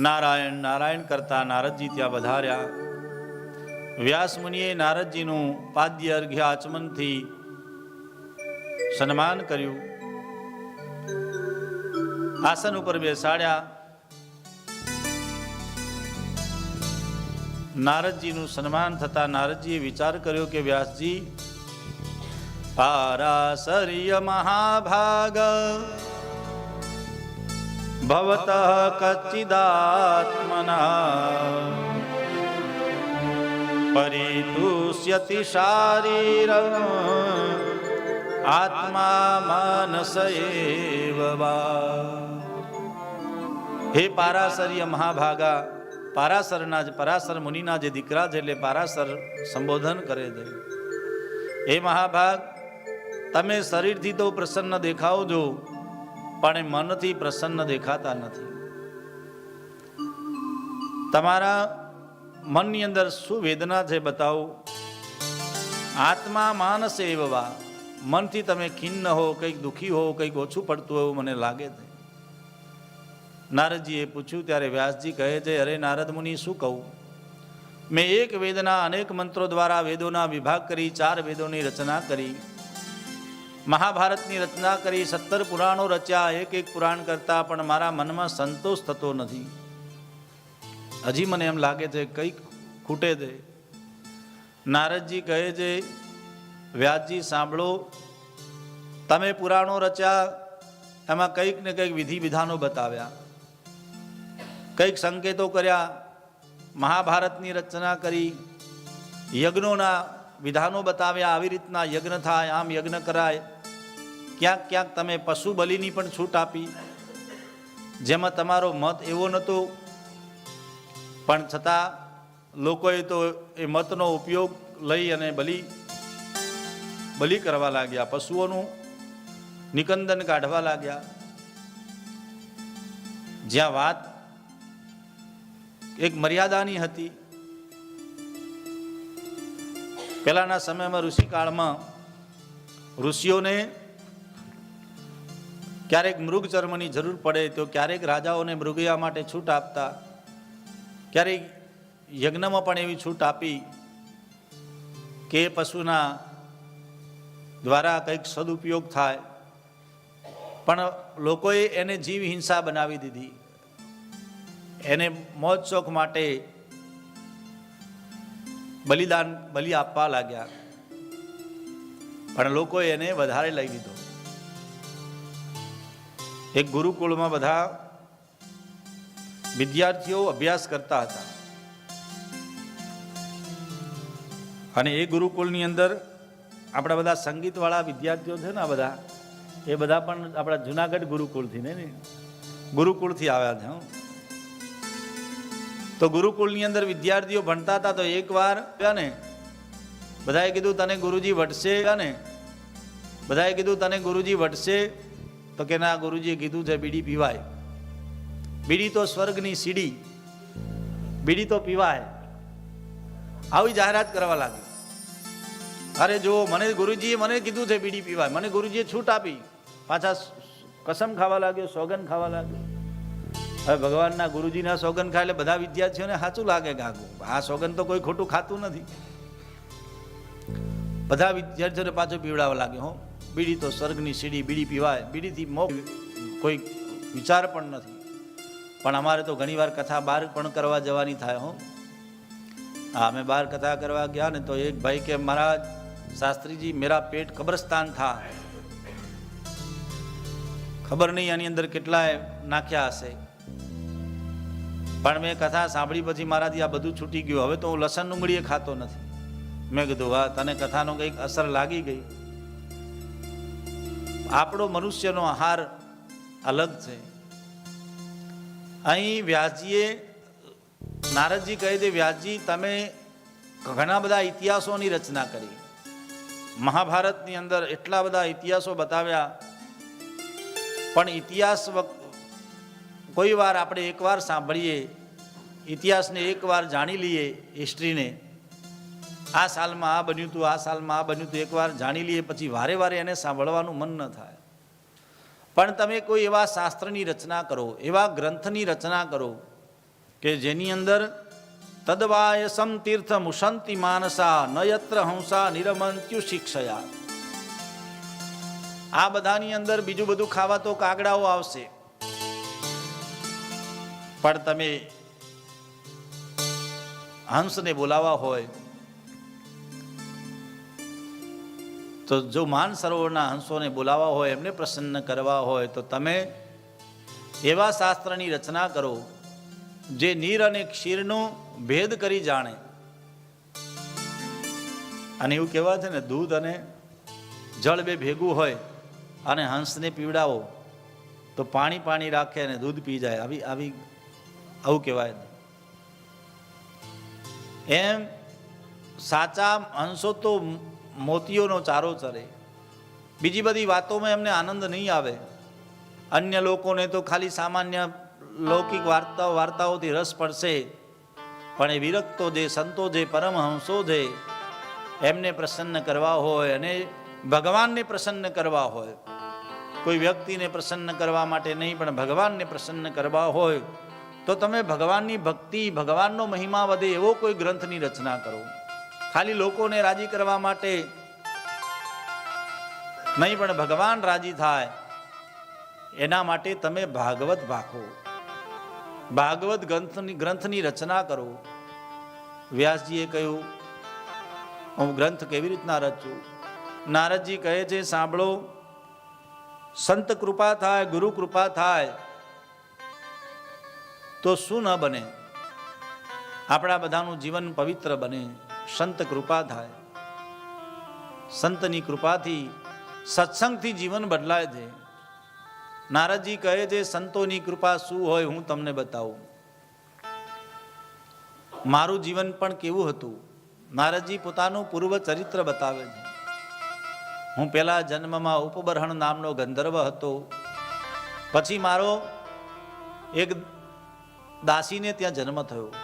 નારાયણ નારાયણ કરતા નારદજી ત્યાં વધાર્યા. વ્યાસ મુનિએ નારદજીનું પાદ્ય અર્ઘ્ય આચમનથી સન્માન કર્યું. આસન ઉપર બેસાડ્યા. નારદજીનું સન્માન થતા નારદજીએ વિચાર કર્યો કે વ્યાસજી, પારાસર્ય મહાભાગ ભવત કચ્ચિદાત્મના परितुष्यति શારીર આત્મા मानस एव वा। હે પારાસર્ય મહાભાગા પારાસરના જ પરાસર મુનિના જે દીકરા છે એટલે પારાસર સંબોધન કરે છે હે મહાભાગ તમે શરીરથી તો પ્રસન્ન દેખાઓ છો પણ મનથી પ્રસન્ન દેખાતા નથી. તમારા મનની અંદર શું વેદના છે બતાવો? આત્મા માનસ એવવા. મનથી તમે ખિન્ન હો, કંઈક દુઃખી હો, કંઈક ઓછું પડતું એવું મને લાગે છે. નારદજીએ પૂછ્યું, ત્યારે વ્યાસજી કહે છે, અરે નારદ મુનિ, શું કહું? મેં એક વેદના અનેક મંત્રો દ્વારા વેદોના વિભાગ કરી, ચાર વેદોની રચના કરી. મહાભારતની રચના કરી સત્તર પુરાણો રચ્યા, એક એક પુરાણ કરતા પણ મારા મનમાં સંતોષ થતો નથી. હજી મને એમ લાગે છે, કંઈક ખૂટે છે. નારદજી કહે છે વ્યાસજી સાંભળો, તમે પુરાણો રચ્યા, એમાં કંઈક ને કંઈક વિધિ વિધાનો બતાવ્યા. કંઈક સંકેતો કર્યા, મહાભારતની રચના કરી, યજ્ઞોના વિધાનો બતાવ્યા, આવી રીતના યજ્ઞ થાય, આમ યજ્ઞ કરાય. ક્યાંક ક્યાંક તમે પશુ બલિની પણ છૂટ આપી. જેમાં તમારો મત એવો નહોતો. પણ છતાં લોકોએ તો એ મતનો ઉપયોગ લઈ અને બલિ બલિ કરવા લાગ્યા. પશુઓનું નિકંદન કાઢવા લાગ્યા. જ્યાં વાત એક મર્યાદાની હતી પહેલાના સમયમાં ઋષિકાળમાં ઋષિઓને ક્યારેક મૃગ ચર્મની જરૂર પડે તો ક્યારેક રાજાઓને મૃગયા માટે છૂટ આપતા, ક્યારેક યજ્ઞમાં પણ એવી છૂટ આપી કે પશુના દ્વારા કંઈક સદુપયોગ થાય. પણ લોકોએ એને જીવ હિંસા બનાવી દીધી. એને મોજ શોખ માટે બલિદાન, બલિ આપવા લાગ્યા. પણ લોકોએ એને વધારે લઈ લીધો. એક ગુરુકુળમાં બધા વિદ્યાર્થીઓ અભ્યાસ કરતા હતા. અને એ ગુરુકુળની અંદર આપણા બધા સંગીતવાળા વિદ્યાર્થીઓ છે ને બધા, એ બધા પણ આપણા જુનાગઢ ગુરુકુળથી ને ગુરુકુળથી આવ્યા છે, હં. તો ગુરુકુળની અંદર વિદ્યાર્થીઓ ભણતા હતા તો એકવાર ને બધાએ કીધું, તને ગુરુજી વટશે ને બધાએ કીધું, તને ગુરુજી વટશે. તો કે, ના, ગુરુજીએ કીધું છે, બીડી પીવાય. બીડી તો સ્વર્ગની સીડી, બીડી તો પીવાય. આવી જાહેરાત કરવા લાગી. અરે જો મને ગુરુજીએ મને કીધું છે, બીડી પીવાય. મને ગુરુજીએ છૂટ આપી. પાછા કસમ ખાવા લાગ્યો સોગન ખાવા લાગ્યો. હવે ભગવાનના ગુરુજીના સોગન ખાય એટલે બધા વિદ્યાર્થીઓને સાચું લાગે કે આ સોગન તો કોઈ ખોટું ખાતું નથી. બધા વિદ્યાર્થીઓને પાછો પીવડાવવા લાગ્યો હો. બીડી તો સ્વર્ગની સીડી બીડી પીવાય, બીડીથી મો કોઈ વિચાર પણ નથી. પણ અમારે તો ઘણીવાર કથા બહાર પણ કરવા જવાની થાય, હો. હા, અમે બહાર કથા કરવા ગયા ને તો એક ભાઈ કે, મહારાજ, શાસ્ત્રીજી, મેરા પેટ કબ્રસ્તાન થા. ખબર નહીં આની અંદર કેટલાય નાખ્યા હશે. પણ મેં કથા સાંભળી પછી મારાથી આ બધું છૂટી ગયું. હવે તો હું લસણ ડુંગળીએ ખાતો નથી. મેં કીધું, વાહ, તને કથાનો કંઈક અસર લાગી ગઈ. આપણો મનુષ્યનો આહાર અલગ છે. અહીં વ્યાસજીએ નારદજી કહે છે વ્યાસજી તમે ઘણા બધા ઇતિહાસોની રચના કરી. મહાભારતની અંદર એટલા બધા ઇતિહાસો બતાવ્યા. પણ ઇતિહાસ કોઈ વાર આપણે એકવાર સાંભળીએ ઇતિહાસને એકવાર જાણી લઈએ હિસ્ટ્રીને. આ સાલમાં આ બન્યું હતું આ સાલમાં આ બન્યું હતું એકવાર જાણી લઈએ, પછી વારે વારે એને સાંભળવાનું મન ન થાય. પણ તમે કોઈ એવા શાસ્ત્રની રચના કરો, એવા ગ્રંથની રચના કરો કે જેની અંદર તદવાયસમ તીર્થ મુસંતિ માનસા ન યત્ર હંસા નિરમંત્યુ શિક્ષયા. આ બધાની અંદર બીજું બધું ખાવા તો કાગડાઓ આવશે. પણ તમે હંસને બોલાવા હોય, તો જો માન સરોવરના હંસોને બોલાવા હોય, એમને પ્રસન્ન કરવા હોય, તો તમે એવા શાસ્ત્રની રચના કરો, જે નીર અને ક્ષીરનો ભેદ કરી જાણે. અને એવું કહેવા છે ને, દૂધ અને જળ બે ભેગું હોય, અને હંસને પીવડાવો, તો પાણી પાણી રાખે અને દૂધ પી જાય. આવી આવી, આવું કહેવાય. એમ સાચા અંશો તો મોતીઓનો ચારો ચરે. બીજી બધી વાતોમાં એમને આનંદ નહીં આવે. અન્ય લોકોને તો ખાલી સામાન્ય લૌકિક વાર્તાઓ વાર્તાઓથી રસ પડશે. પણ એ વિરક્તો જે સંતો જે પરમહંસો છે એમને પ્રસન્ન કરવા હોય અને ભગવાનને પ્રસન્ન કરવા હોય. કોઈ વ્યક્તિને પ્રસન્ન કરવા માટે નહીં પણ ભગવાનને પ્રસન્ન કરવા હોય તો તમે ભગવાનની ભક્તિ, ભગવાનનો મહિમા વધે એવો કોઈ ગ્રંથની રચના કરો. ખાલી લોકોને રાજી કરવા માટે નહીં, પણ ભગવાન રાજી થાય, એના માટે તમે ભાગવત ભાખો ભાગવત ગ્રંથની ગ્રંથની રચના કરો. વ્યાસજીએ કહ્યું, હું ગ્રંથ કેવી રીતના રચું? નારદજી કહે છે, સાંભળો, સંત કૃપા થાય, ગુરુ કૃપા થાય તો શું ન બને? આપણા બધાનું જીવન પવિત્ર બને. સંત કૃપા થાય. સંતની કૃપાથી સત્સંગથી જીવન બદલાય છે. નારદજી કહે છે, સંતોની કૃપા શું હોય હું તમને બતાવું. મારું જીવન પણ કેવું હતું? નારદજી પોતાનું પૂર્વ ચરિત્ર બતાવે છે. હું પહેલા જન્મમાં ઉપબરહણ નામનો ગંધર્વ હતો. પછી મારો એક દાસીને ત્યાં જન્મ થયો.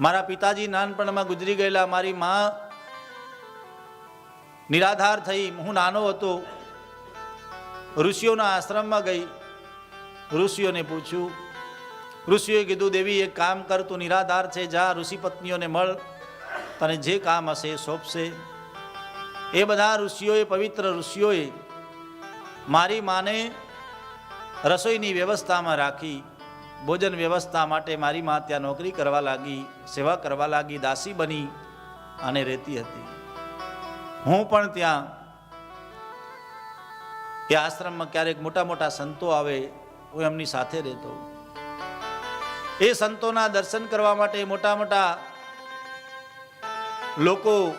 મારા પિતાજી નાનપણમાં ગુજરી ગયેલા, મારી મા નિરાધાર થઈ, હું નાનો હતો, ઋષિઓના આશ્રમમાં ગઈ, ઋષિઓને પૂછ્યું, ઋષિઓએ કીધું, દેવી, એક કામ કર, તું નિરાધાર છે, જા, ઋષિ પત્નીઓને મળ, તને જે કામ હશે એ સોંપશે. એ બધા ઋષિઓએ, પવિત્ર ઋષિઓએ મારી માને રસોઈની વ્યવસ્થામાં રાખી ભોજન વ્યવસ્થા માટે મારી મા ત્યાં નોકરી કરવા લાગી, સેવા કરવા લાગી, દાસી બની અને રહેતી હતી. હું પણ ત્યાં એ આશ્રમમાં ક્યારેક મોટા મોટા સંતો આવે, હું એમની સાથે રહેતો. એ સંતોના દર્શન કરવા માટે મોટા મોટા લોકો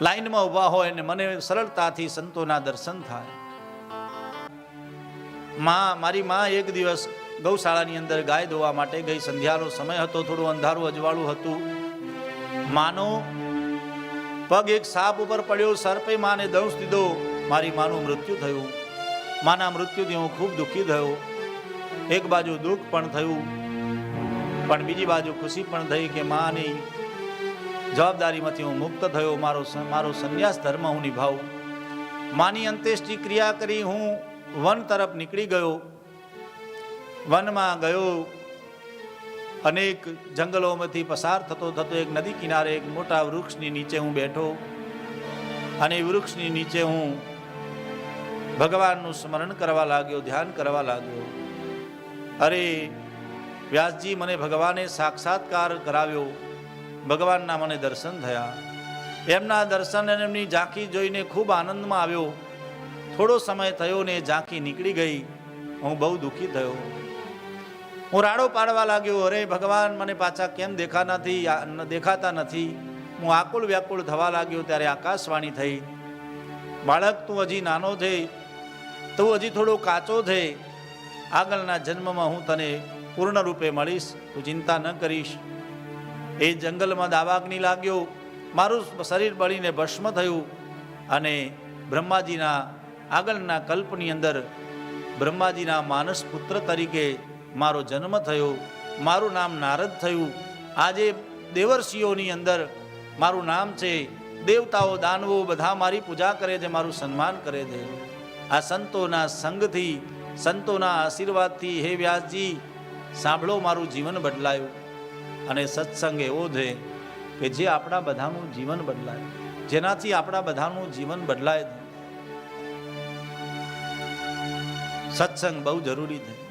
લાઈનમાં ઊભા હોય અને મને સરળતાથી સંતોના દર્શન થાય. માં, મારી માં એક દિવસ ગૌશાળાની અંદર ગાય ધોવા માટે ગઈ. સંધ્યાનો સમય હતો, થોડું અંધારું અજવાળું હતું. માનો પગ એક સાપ ઉપર પડ્યો સર્પે માને દંશ દીધો. મારી માનું મૃત્યુ થયું. માના મૃત્યુથી હું ખૂબ દુઃખી થયો. એક બાજુ દુઃખ પણ થયું, પણ બીજી બાજુ ખુશી પણ થઈ કે માની જવાબદારીમાંથી હું મુક્ત થયો. મારો મારો સંન્યાસ ધર્મ હું નિભાવું. માની અંત્યેષ્ટિ ક્રિયા કરી હું વન તરફ નીકળી ગયો. વનમાં ગયો. અનેક જંગલોમાંથી પસાર થતો થતો એક નદી કિનારે એક મોટા વૃક્ષની નીચે હું બેઠો. અને વૃક્ષની નીચે હું ભગવાનનું સ્મરણ કરવા લાગ્યો, ધ્યાન કરવા લાગ્યો. અરે, વ્યાસજી, મને ભગવાને સાક્ષાત્કાર કરાવ્યો. ભગવાનના મને દર્શન થયા. એમના દર્શન અને એમની ઝાંખી જોઈને ખૂબ આનંદમાં આવ્યો. થોડો સમય થયો ને ઝાંખી નીકળી ગઈ. હું બહુ દુઃખી થયો. હું રાડો પાડવા લાગ્યો, અરે ભગવાન, મને પાછા કેમ દેખા નથી દેખાતા નથી? હું આકુળ વ્યાકુળ થવા લાગ્યો ત્યારે આકાશવાણી થઈ. બાળક, તું હજી નાનો છે. તું હજી થોડો કાચો છે. આગળના જન્મમાં હું તને પૂર્ણ રૂપે મળીશ. તું ચિંતા ન કરીશ. એ જંગલમાં દાવાગ્નિ લાગ્યો. મારું શરીર બળીને ભસ્મ થયું અને બ્રહ્માજીના આગળના કલ્પની અંદર બ્રહ્માજીના માનસ પુત્ર તરીકે મારો જન્મ થયો, મારું નામ નારદ થયું. આજે દેવર્ષિઓની અંદર મારું નામ છે, દેવતાઓ દાનવો બધા મારી પૂજા કરે છે, મારું સન્માન કરે છે. આ સંતોના સંગથી, સંતોના આશીર્વાદથી હે વ્યાસજી, સાંભળો મારું જીવન બદલાયું. અને સત્સંગ એવો છે કે જે આપણા બધાનું જીવન બદલાય. જેનાથી આપણા બધાનું જીવન બદલાય સત્સંગ બહુ જરૂરી છે.